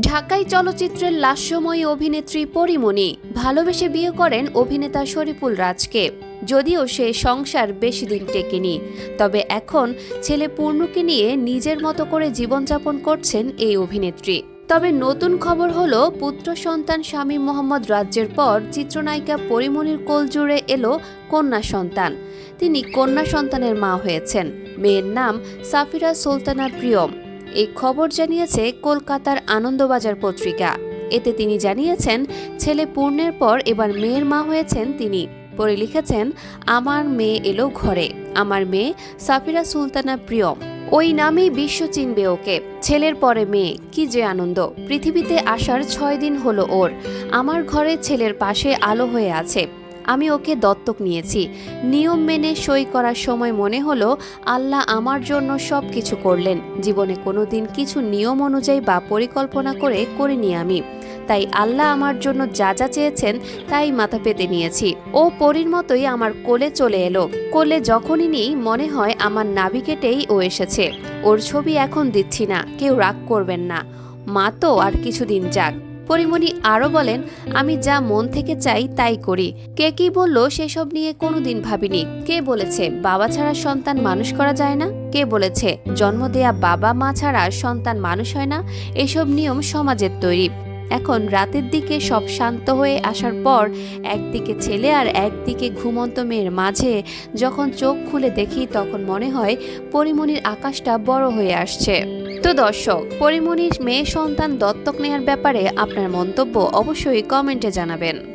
ঢাকাই চলচ্চিত্রের লাস্যময়ী অভিনেত্রী পরিমণি ভালোবেসে বিয়ে করেন অভিনেতা শরীফুল রাজকে। যদিও সে সংসার বেশি দিন টেকেনি, তবে এখন ছেলে পূর্ণকে নিয়ে নিজের মতো করে জীবনযাপন করছেন এই অভিনেত্রী। তবে নতুন খবর হলো, পুত্র সন্তান স্বামী মোহাম্মদ রাজ্যের পর চিত্রনায়িকা পরিমণির কোল জুড়ে এলো কন্যা সন্তান। তিনি কন্যা সন্তানের মা হয়েছেন। মেয়ের নাম সাফিরা সুলতানা প্রিয়ম। এই খবর জানিয়েছে কলকাতার আনন্দবাজার পত্রিকা। এতে তিনি জানিয়েছেন, ছেলে পূর্ণের পর এবার মেয়ের মা হয়েছেন তিনি। পরে লিখেছেন, আমার মেয়ে এলো ঘরে। আমার মেয়ে সাফিরা সুলতানা প্রিয়ম। ওই নামেই বিশ্ব চিনবে ওকে। ছেলের পরে মেয়ে। কি যে আনন্দ। পৃথিবীতে আসার ছয় দিন হলো ওর। আমার ঘরে ছেলের পাশে আলো হয়ে আছে। আমি ওকে দত্তক নিয়েছি। নিয়ম মেনে সই করার সময় মনে হলো, আল্লাহ আমার জন্য সব কিছু করলেন। জীবনে কোনোদিন কিছু নিয়ম অনুযায়ী বা পরিকল্পনা করে করিনি আমি। তাই আল্লাহ আমার জন্য যা যা চেয়েছেন, তাই মাথা পেতে নিয়েছি। ও পরীর মতোই আমার কোলে চলে এলো। কোলে যখনই নিই, মনে হয় আমার নাভি কেটেই ও এসেছে। ওর ছবি এখন দিচ্ছি না, কেউ রাগ করবেন না। মা তো, আর কিছুদিন যাক। পরিমণি আরও বলেন, আমি যা মন থেকে চাই তাই করি। কে কি বলল সেসব নিয়ে কোনোদিন ভাবিনি। কে বলেছে বাবা ছাড়া সন্তান মানুষ করা যায় না? কে বলেছে জন্ম দেয়া বাবা মা ছাড়া সন্তান মানুষ হয় না? এসব নিয়ম সমাজের তৈরি। এখন রাতের দিকে সব শান্ত হয়ে আসার পর একদিকে ছেলে আর একদিকে ঘুমন্ত মেয়ের মাঝে যখন চোখ খুলে দেখি তখন মনে হয় পরিমণির আকাশটা বড় হয়ে আসছে। তো দর্শক পরিমণির মেয়ে সন্তান দত্তক নেওয়ার ব্যাপারে আপনার মন্তব্য অবশ্যই কমেন্টে জানাবেন।